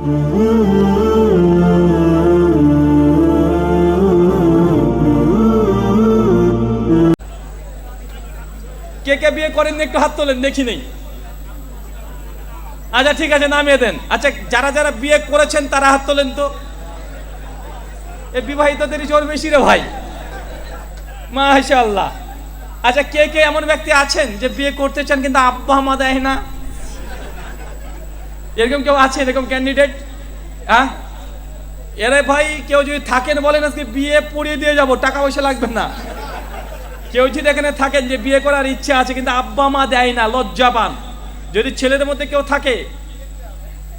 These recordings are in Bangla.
কে কে বিয়ে করেননি একটু হাত তোলেন, দেখি নেই। আচ্ছা ঠিক আছে, নামিয়ে দেন। আচ্ছা যারা যারা বিয়ে করেছেন, তারা হাত তোলেন তো। এই বিবাহিতদেরই জোর বেশি রে ভাই। মাশাআল্লাহ। আচ্ছা কে কে এমন ব্যক্তি আছেন যে বিয়ে করতে চান, কিন্তু আব্বা মা দেয় না? এরকম কেউ আছে, এরকম ক্যান্ডিডেট হ্যাঁ? এরে ভাই, কেউ যদি থাকেন বলেন আজকে বিয়ে পড়িয়ে দিয়ে যাব, টাকা পয়সা লাগবে না। কেউ যদি এখানে থাকেন যে বিয়ে করার ইচ্ছা আছে, কিন্তু আব্বা মা দেয় না, লজ্জা পান। যদি ছেলেদের মধ্যে কেউ থাকে,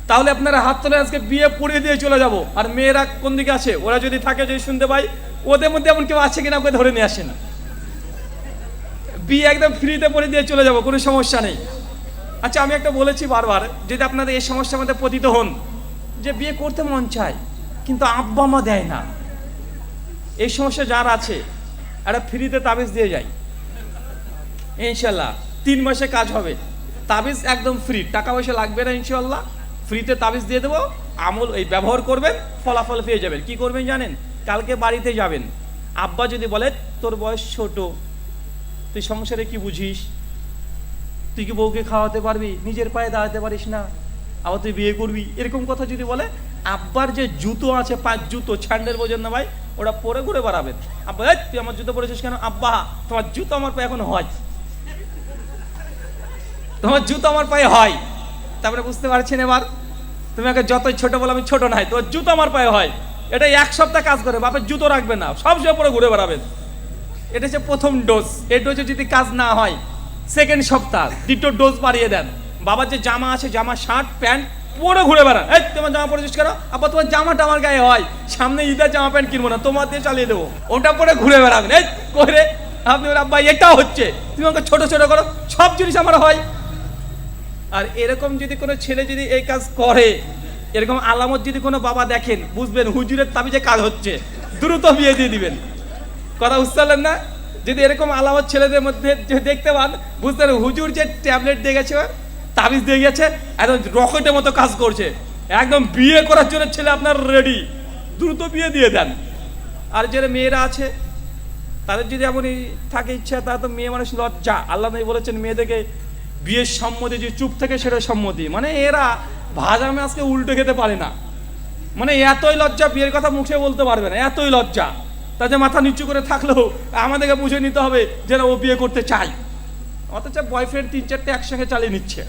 তাহলে আপনারা হাত তোলে আজকে বিয়ে পড়িয়ে দিয়ে চলে যাব। আর মেয়েরা কোন দিকে আছে? ওরা যদি থাকে, যদি শুনতে পাই ওদের মধ্যে এমন কেউ আছে কিনা ওকে ধরে নিয়ে আসেন। বিয়ে একদম ফ্রিতে পড়ে দিয়ে চলে যাব, কোনো সমস্যা নেই। আচ্ছা আমি একটা বলেছি বারবার, যদি আপনাদের এই সমস্যার মধ্যে পতিত হন, যে বিয়ে করতে মন চায়, কিন্তু আব্বা মা দেয় না। এই সমস্যা যার আছে, একটা ফ্রিতে তাবিজ দিয়ে যাই ইনশাল্লাহ, তিন মাসে কাজ হবে। তাবিজ একদম ফ্রি টাকা পয়সা লাগবে না ইনশাল্লাহ। ফ্রিতে তাবিজ দিয়ে দেবো, আমল এই ব্যবহার করবেন, ফলাফল পেয়ে যাবেন। কি করবেন জানেন? কালকে বাড়িতে যাবেন। আব্বা যদি বলে, তোর বয়স ছোট, তুই সংসারে কি বুঝিস? তুই কি বউকে খাওয়াতে পারবি? নিজের পায়ে দাঁড়াতে পারিস না। আবার তুই বিয়ে করবি? এরকম কথা যদি বলে, আব্বার যে জুতো আছে, পাঁচ জুতো ছান্ডের বোঝেন না ভাই ওটা পরে ঘুরে বেড়াবেন আব্বা তুই আমার জুতো পরেছিস কেন? আব্বা, তোমার জুতো আমার পায়ে এখন হয়। তোমার জুতো আমার পায়ে হয়। তারপরে বুঝতে পারছেন এবার? তুমি আগে যতই ছোট বলো, আমি ছোট নাই, তোমার জুতো আমার পায়ে হয়। এটা এক সপ্তাহ কাজ করে, বাপের জুতো রাখবে না। সব সময় পরে ঘুরে বেড়াবেন। এটা হচ্ছে প্রথম ডোজ এই ডোজে যদি কাজ না হয় সেকেন্ড সপ্তাহ, দ্বিতীয় ডোজ বাড়িয়ে দেন। বাবার যে জামা আছে, জামা, শার্ট, প্যান্ট, পরে ঘুরে বেড়ান। এই, তোমার জামা পরেছিস কেন আবার তোমার জামাটা আমার গায়ে হয়। সামনে ঈদের জামা প্যান্ট কিনবো না, তোমার দিয়ে চালিয়ে দেবো। ওটা পরে ঘুরে বেড়াবেন। এই করে আপনি ওর আব্বা এটাও হচ্ছে। তুমি আমাকে ছোট ছোট করো, সব জিনিস আমার হয়। আর এরকম যদি কোনো ছেলে যদি এই কাজ করে, এরকম আলামত যদি কোনো বাবা দেখেন, বুঝবেন হুজুরের তাবিজে কাজ হচ্ছে। দ্রুত বিয়ে দিয়ে দিবেন। কথা বুঝতে না? যদি এরকম আলামত ছেলেদের মধ্যে দেখতে পান, বুঝতে পারেন হুজুর যে ট্যাবলেট দিয়ে গেছে, তাবিজ দিয়ে গেছে, একদম রকেটের মতো কাজ করছে। একদম বিয়ে করার জন্য ছেলে আপনার রেডি দ্রুত বিয়ে দিয়ে দেন। আর যারা মেয়েরা আছে, তাদের যদি এমনই থাকে ইচ্ছা তাহলে তো মেয়ে মানুষ লজ্জা। আল্লাহ নবী বলেছেন, মেয়েদেরকে বিয়ের সম্মতি, যে চুপ থেকে সেটা সম্মতি। মানে এরা ভাজা মাছকে উল্টে খেতে পারে না। মানে এতই লজ্জা, বিয়ের কথা মুখে বলতে পারবে না। এতই লজ্জা। তাদের মাথা নিচু করে থাকলেও আমাদেরকে বুঝে নিতে হবে যে ও বিয়ে করতে চাই অথচ বয়ফ্রেন্ড তিন চারটে একসঙ্গে চালিয়ে নিচ্ছে।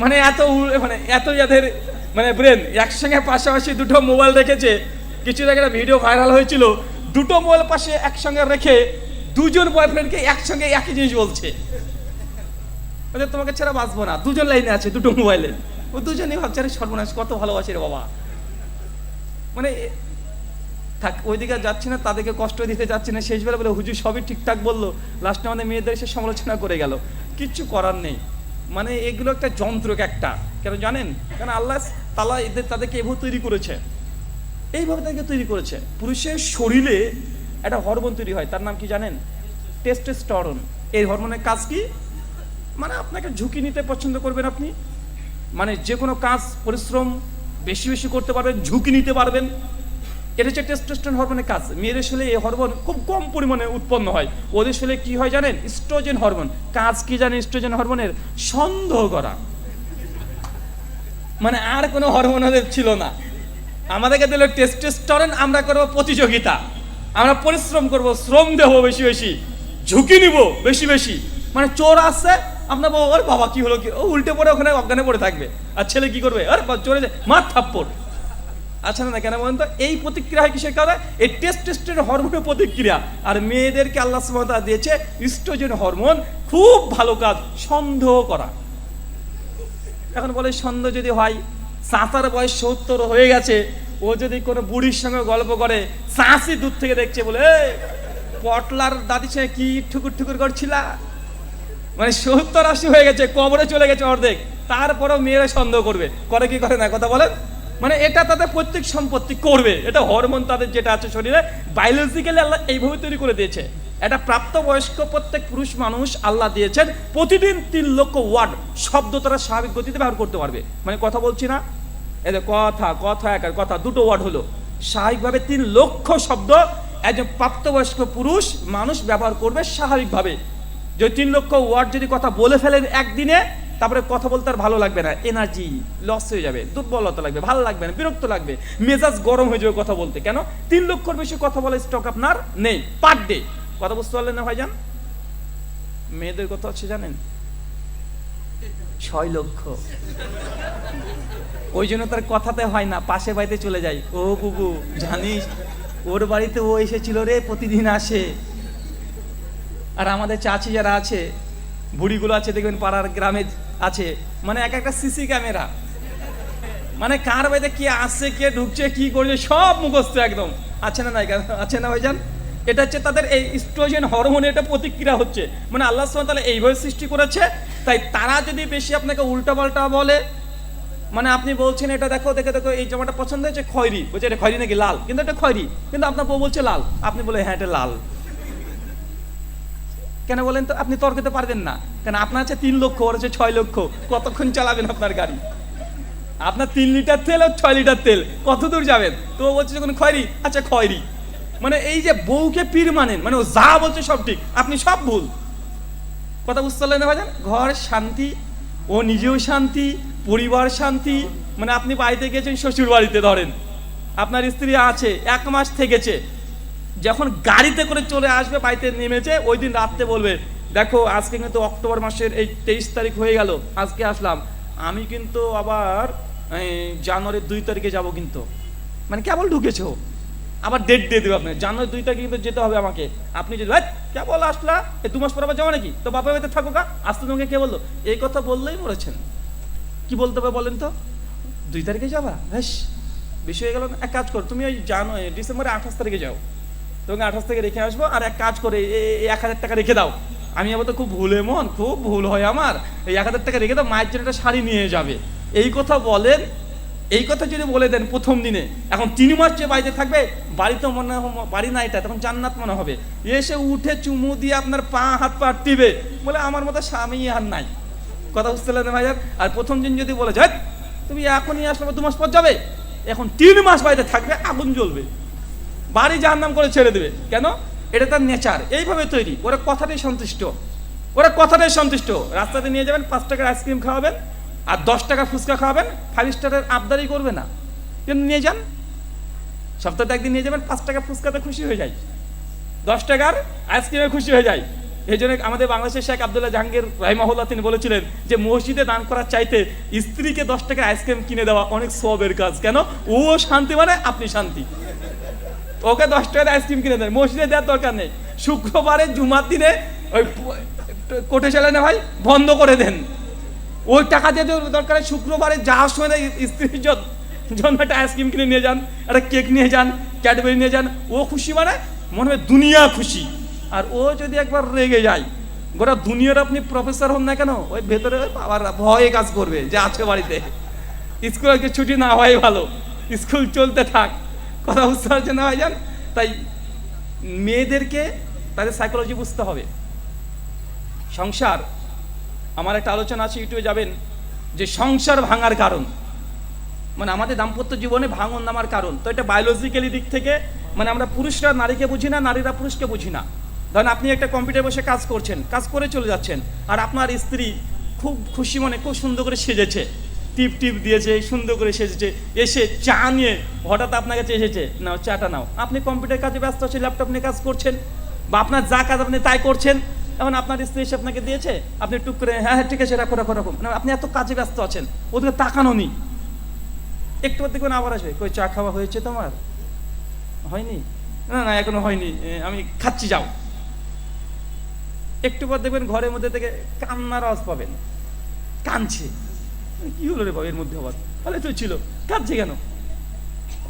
মানে এত মানে এত যাদের মানে ব্রেন একসঙ্গে পাশাপাশি দুটো মোবাইল রেখেছে। কিছু একটা ভিডিও ভাইরাল হয়েছিল, দুটো মোবাইল পাশে একসঙ্গে রেখে দুজন বয়ফ্রেন্ডকে একসঙ্গে একই জিনিস বলছে। তোমাকে ছাড়া বাঁচবো না, দুজন লাইনে আছে, দুটো মোবাইলে ও দুজনেই ভাবছে সর্বনাশ, কত ভালোবাসে রে বাবা। মানে থাক, ওইদিকে যাচ্ছি না, তাদেরকে কষ্ট দিতে যাচ্ছি না। শেষ বেলা, হুজুর, সবই ঠিকঠাক বলল। লাস্টে আমাদের মেয়েদের এসে সমালোচনা করে গেল। কিচ্ছু করার নেই। মানে এগুলো একটা যন্ত্র একটা। কেন জানেন? কারণ আল্লাহ তালা এদের, তাদেরকে এভাবে তৈরি করেছে। এইভাবে তাদেরকে তৈরি করেছে। পুরুষের শরীরে একটা হরমোন তৈরি হয়। তার নাম কি জানেন? টেস্টোস্টেরন এই হরমোনের কাজ কি? মানে আপনাকে ঝুঁকি নিতে পছন্দ করবেন আপনি। মানে যে কোনো কাজ, পরিশ্রম বেশি বেশি করতে পারবেন, ঝুঁকি নিতে পারবেন। এটা হচ্ছে টেস্টোস্টেরন হরমোনের কাজ। মেয়েদের শরীরে এই হরমোন খুব কম পরিমাণে উৎপন্ন হয়। ওদের শরীরে কি হয় জানেন? স্ট্রোজেন হরমোন কাজ কি জানেন স্ট্রোজেন হরমোনের সন্দেহ করা। মানে আর কোনো হরমোন ওদের ছিল না। আমাদেরকে দিল টেস্টোস্টেরন আমরা করব প্রতিযোগিতা। আমরা পরিশ্রম করব, শ্রম দেবো বেশি বেশি। ঝুঁকি নিব বেশি বেশি। মানে চোর আসছে, আপনার বাবা ওর বাবা, কি হলো? কি? ও উল্টে পড়ে ওখানে অজ্ঞানে পড়ে থাকবে। আর ছেলে কি করবে? আর চোরে মার থাপ্পড়। আচ্ছা না, কেন বলেন তো? এই প্রতিক্রিয়া হয় কিসের কারণে? এই টেস্টোস্টেরন হরমোনের প্রতিক্রিয়া। আর মেয়েদেরকে আল্লাহ তাআলা দিয়েছে ইস্ট্রোজেন হরমোন খুব ভালো কাজ, সন্দেহ করা। এখন বলে সন্দেহ যদি হয় চাচার বয়স সত্তর হয়ে গেছে, ও যদি কোনো বুড়ির সঙ্গে গল্প করে চাষি দূর থেকে দেখছে বলে পটলার দাদির সঙ্গে কি ঠুকুর ঠুকুর করছিলা? মানে সত্তর আশি হয়ে গেছে, কবরে চলে গেছে অর্ধেক। তারপরেও মেয়েরা সন্দেহ করবে। করে কি করে না, কথা বলেন? মানে এটা তাদের প্রত্যেক সম্পত্তি করবে। এটা হরমোন তাদের যেটা আছে শরীরে বায়োলজিক্যালি আল্লাহ এইভাবে তৈরি করে দিয়েছে। এটা প্রাপ্তবয়স্ক প্রত্যেক পুরুষ মানুষ আল্লাহ দিয়েছেন, প্রতিদিন তিন লক্ষ ওয়ার্ড শব্দ তারা স্বাভাবিক গতিতে ব্যবহার করতে পারবে। মানে কথা বলছি না? যে কথা কথা এক আর কথা, দুটো ওয়ার্ড হলো। স্বাভাবিকভাবে তিন লক্ষ শব্দ একজন প্রাপ্তবয়স্ক পুরুষ মানুষ ব্যবহার করবে স্বাভাবিকভাবে। যে তিন লক্ষ ওয়ার্ড যদি কথা বলে ফেলেন একদিনে তারপরে কথা বলতে আর ভালো লাগবে না। এনার্জি লস হয়ে যাবে, দুর্বলতা লাগবে, ভালো লাগবে না, বিরক্ত লাগবে। মেজাজ গরম হয়ে যাবে কথা বলতে। কেন? তিন লক্ষর বেশি কথা বলার স্টক আপনার নেই পার ডে কথা বুঝতে পারলেন না ভাইজান? মেয়েদের কথা হচ্ছে জানেন? ছয় লক্ষ। ওই জন্য তার কথাতে হয় না পাশে বাড়িতে চলে যায় ও বুবু, জানিস, ওর বাড়িতে ও এসেছিল রে, প্রতিদিন আসে। আর আমাদের চাচি যারা আছে, বুড়িগুলো আছে দেখবেন পাড়ার গ্রামে আছে। মানে এক একটা সিসি ক্যামেরা মানে কার বাড়িতে কে আসছে, কে ঢুকছে, কি করছে, সব মুখস্থ একদম। আছে না নাই আছে না ভাইজান? এটা হচ্ছে তাদের এই স্ট্রোজেন হরমোনের এটা প্রতিক্রিয়া হচ্ছে। মানে আল্লাহ ওয়া তাআলা এইভাবে সৃষ্টি করেছে। তাই তারা যদি বেশি আপনাকে উল্টাপাল্টা বলে মানে আপনি বলছেন এটা দেখো, দেখে, দেখো, এই জামাটা পছন্দ হয়েছে খয়রি। বলছে এটা খয়রি নাকি লাল? কিন্তু এটা খয়রি। কিন্তু আপনার বউ বলছে লাল। আপনি বলে হ্যাঁ এটা লাল। কেন বলেন তো? আপনি তর্কতে পারবেন না। কেন আপনার আছে তিন লক্ষ, ওর আছে ছয় লক্ষ, কতক্ষণ চালাবেন আপনার গাড়ি? আপনার তিন লিটার তেল আর ছয় লিটার তেল, কত দূর যাবেন? তো বলছে যখন খয়রি আচ্ছা খয়রি। মানে এই যে বউকে পীর মানেন মানে ও যা বলছে সব ঠিক, আপনি সব ভুল। কথা বুঝতে পারলেন ভাইজান? ঘর শান্তি, ও নিজেও শান্তি, পরিবার শান্তি মানে আপনি বাড়িতে গেছেন শ্বশুর বাড়িতে ধরেন। আপনার স্ত্রী আছে, এক মাস থেকেছে যখন গাড়িতে করে চলে আসবে বাড়িতে নেমেছে ওই দিন রাত্রে বলবে দেখো আজকে কিন্তু অক্টোবর মাসের এই তেইশ তারিখ হয়ে গেল আজকে আসলাম। আমি কিন্তু আবার জানুয়ারির দুই তারিখে যাব কিন্তু। মানে কেবল ঢুকেছো। আবার ডেট দিয়ে দেবে আপনার জানুয়ারি দুই তারিখে কিন্তু যেতে হবে আমাকে। আপনি যদি "হেৎ, কেবল আসলা? এই দু মাস পর আবার যাব নাকি? তো বাপা বাড়িতে থাকো কা আসতে তোমাকে কে বলল? এই কথা বললেই মরেছেন। কি বলতে হবে বলেন তো? দুই তারিখে যাবা? বেশ বেশি হয়ে গেল এক কাজ করো তুমি ওই জানুয়ারি ডিসেম্বরের আঠাশ তারিখে যাও। তোমাকে আঠাশ থেকে রেখে আসব, আর এক কাজ করে এক হাজার টাকা রেখে দাও। আমি আবার তো খুব ভুলে মন, খুব ভুল হয় আমার। এই এক হাজার টাকা রেখে দাও, মায়ের জন্য একটা শাড়ি নিয়ে যাবে। এই কথা বলেন, এই কথা যদি বলে দেন প্রথম দিনে। এখন তিন মাস যে বাড়িতে থাকবে, বাড়ি তো মনে বাড়ি না এটা তখন জান্নাত মনে হবে। এসে উঠে চুমু দিয়ে আপনার পা, হাত, পা টিবে বলে আমার মতো স্বামী আর নাই। কথা বুঝতে পারলেন ভাইজান? আর প্রথম দিন যদি বলে যায় তুমি এখনই আসলে দু মাস পর যাবে, এখন তিন মাস বাড়িতে থাকবে, আগুন জ্বলবে। বাড়ি যার নাম করে ছেড়ে দেবে। কেন? এটা তার নেচার। এইভাবে তৈরি। ওরা কথাটাই সন্তুষ্ট। ওরা কথাটাই সন্তুষ্ট। রাস্তাতে নিয়ে যাবেন, পাঁচ টাকার আইসক্রিম খাওয়াবেন, আর দশ টাকা ফুচকা খাওয়াবেন ফাইভ স্টারের আবদারি করবে না। কিন্তু নিয়ে যান? সপ্তাহে একদিন নিয়ে যাবেন, পাঁচ টাকা ফুচকাতে খুশি হয়ে যায়। দশ টাকার আইসক্রিমে খুশি হয়ে যায়। এই জন্য আমাদের বাংলাদেশের শেখ আবদুল্লাহ জাহাঙ্গীর রাহিমাহুল্লাহ তিনি বলেছিলেন যে, মসজিদে দান করার চাইতে স্ত্রীকে দশ টাকা আইসক্রিম কিনে দেওয়া অনেক সবের কাজ। কেন? ও শান্তি মানে আপনি শান্তি। ওকে দশ টাকার আইসক্রিম কিনে দেন। মসজিদে দেওয়ার দরকার নেই। শুক্রবারে জুমার দিনে ওই কোটে চালে না ভাই, বন্ধ করে দেন। ওই টাকা দিয়ে দরকার শুক্রবারে যাওয়ার সময় স্ত্রীর জন্য একটা আইসক্রিম কিনে নিয়ে যান, একটা কেক নিয়ে যান, ক্যাডবেরি নিয়ে যান। ও খুশি মানে মনে হয় দুনিয়া খুশি। আর ও যদি একবার রেগে যায়, গোটা দুনিয়ার আপনি প্রফেসর হন না কেন? ওই ভেতরে বাবার ভয়ে কাজ করবে যে আছে বাড়িতে। স্কুল ছুটি না হয় ভালো। স্কুল চলতে থাক। কথা বুঝতে পারছেন না ভাইজান তাই মেয়েদেরকে তাদের সাইকোলজি বুঝতে হবে। সংসার, আমার একটা আলোচনা আছে ইউটিউবে যাবেন, যে সংসার ভাঙার কারণ। মানে আমাদের দাম্পত্য জীবনে ভাঙন নামার কারণ। তো এটা বায়োলজিক্যালি দিক থেকে মানে আমরা পুরুষরা নারীকে বুঝি না, নারীরা পুরুষকে বুঝি না। ধরেন আপনি একটা কম্পিউটার বসে কাজ করছেন, কাজ করে চলে যাচ্ছেন, আর আপনার স্ত্রী খুব খুশি মনে খুব সুন্দর করে সেজেছে। টিপ টিপ দিয়েছে, সুন্দর করে সেজেছে, এসে চা নিয়ে হঠাৎ আপনার কাছে এসেছে, নাও, চাটা নাও। আপনি কম্পিউটার কাজে ব্যস্ত আছেন ল্যাপটপ নিয়ে কাজ করছেন বা আপনার যা কাজ আপনি তাই করছেন, এখন আপনার স্ত্রী এসে আপনাকে দিয়েছে, আপনি টুক করে হ্যাঁ হ্যাঁ ঠিক আছে, রাখো রাখো রাখো। মানে আপনি এত কাজে ব্যস্ত আছেন, ওদিকে তাকানো নি একটু দেখবেন আবার আসবে, কই, চা খাওয়া হয়েছে তোমার? হয়নি? না না, এখনও হয়নি আমি খাচ্ছি, যাও। একটু পর দেখবেন ঘরের মধ্যে থেকে কান্নার আওয়াজ পাবেন, কাঁদছে। কি হলো রে বাবা, এর মধ্যে আবার। তাহলে তো ছিল। কাঁদছে কেন?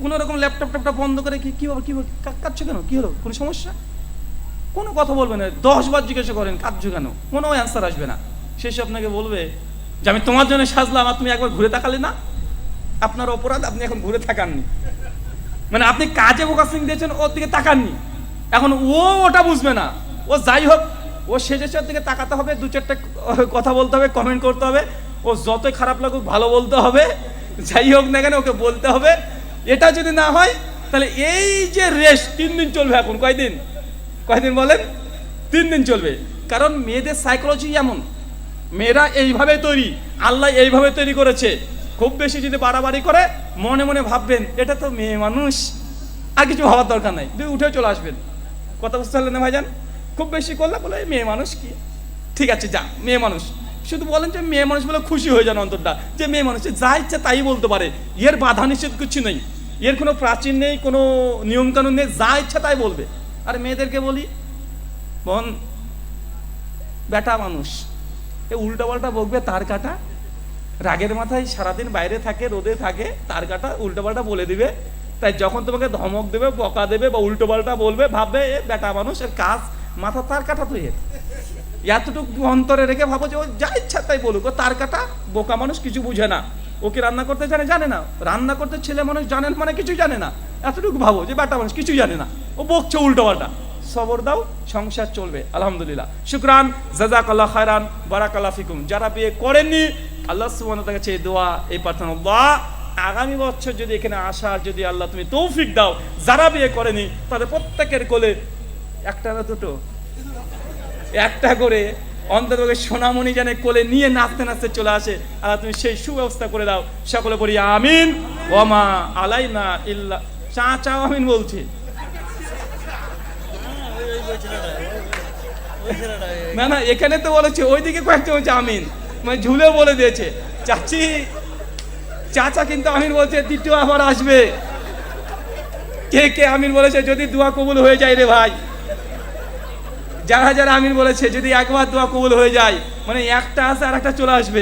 কোনো রকম ল্যাপটপ ট্যাপটপ বন্ধ করে কি কি কি কাঁদছো কেন? কি হলো? কোনো সমস্যা? কোনো কথা বলবে না। দশ বার জিজ্ঞাসা করেন, কাঁদছো কেন? কোনো অ্যান্সার আসবে না। শেষে আপনাকে বলবে যে, আমি তোমার জন্য সাজলাম আর তুমি একবার ঘুরে তাকালে না? আপনার অপরাধ, আপনি এখন ঘুরে তাকাননি। মানে আপনি কাজে ফোকাসিং দিয়েছেন, ওর দিকে তাকাননি। এখন ও ওটা বুঝবে না। ও যাই হোক, ও সেজেছে, ওর দিকে তাকাতে হবে দু চারটে কথা বলতে হবে কমেন্ট করতে হবে। ও যতই খারাপ লাগুক, ভালো বলতে হবে। যাই হোক না কেন, ওকে বলতে হবে। এটা যদি না হয়, তাহলে এই যে রেস তিন দিন চলবে এখন, কয়দিন? কয়দিন বলেন? তিন দিন চলবে। কারণ মেয়েদের সাইকোলজি এমন। মেয়েরা এইভাবে তৈরি। আল্লাহ এইভাবে তৈরি করেছে। খুব বেশি যদি বাড়াবাড়ি করে, মনে মনে ভাববেন, এটা তো মেয়ে মানুষ। আর কিছু ভাবার দরকার নাই। দুই উঠে চলে আসবেন। কথা বুঝতে পারলেন না ভাইজান? খুব বেশি করলে বলে, "এই মেয়ে মানুষ কি? ঠিক আছে, যা, মেয়ে মানুষ। শুধু বলেন যে মেয়ে মানুষ বলে খুশি হয়ে যান অন্তরটা। যে মেয়ে মানুষ যা ইচ্ছা তাই বলতে পারে। এর বাধা নিষেধ কিছু নেই। এর কোনো প্রাচীন নেই, কোনো নিয়মকানুন নেই, যা ইচ্ছা তাই বলবে। আর মেয়েদেরকে বলি, বোন, বেটা মানুষ, এ উল্টা পাল্টা বকবে, তার কাটা রাগের মাথায় সারাদিন বাইরে থাকে, রোদে থাকে, তার কাটা উল্টো পাল্টা বলে দিবে। তাই যখন তোমাকে ধমক দেবে, বকা দেবে বা উল্টো পাল্টা বলবে, ভাববে, এ বেটা মানুষ, এর কাজ, মাথা তার কাটা তো এর এতটুকু অন্তরে রেখে ভাবো যে ও যা ইচ্ছা তাই বলুক। ও তার কাটা, বোকা মানুষ কিছু বুঝে না। ওকে রান্না করতে জানে? জানে না। রান্না করতে ছেলে মানুষ জানে না মানে কিছু জানে না। এতটুকু ভাবো যে বেটা মানুষ কিছু জানে না। ও বকছে উল্টো পাল্টা। সবর দাও, সংসার চলবে। আলহামদুলিল্লাহ। শুক্রান জাজাকাল্লাহ খায়রান, বারাকাল্লাহ ফিকুম। যারা বিয়ে করেননি, আল্লাহ ওয়া কাছে এই দোয়া, এই প্রার্থনা। আল্লাহ, আগামী বছর যদি এখানে আসার যদি আল্লাহ তুমি তৌফিক দাও, যারা বিয়ে করেনি, তাদের প্রত্যেকের কোলে একটা না দুটো একটা করে অন্তত ওকে সোনামণি জানে কোলে নিয়ে নাচতে নাচতে চলে আসে আর তুমি সেই সুব্যবস্থা করে দাও। সকলে বলি, আমিন। ওমা আলাই না ইল্লা, চা, চাও আমিন বলছি। না না, এখানে তো বলেছে, ওইদিকে কয়েকটা বলছে আমিন। মানে ঝুলে বলে দিয়েছে। চাচি, চাচা কিন্তু আমিন বলছে দ্বিতীয় আবার আসবে। কে কে আমিন বলেছে, যদি দোয়া কবুল হয়ে যায় রে ভাই। যারা যারা আমিন বলেছে, যদি একবার দোয়া কবুল হয়ে যায় মানে একটা আসে আর একটা চলে আসবে।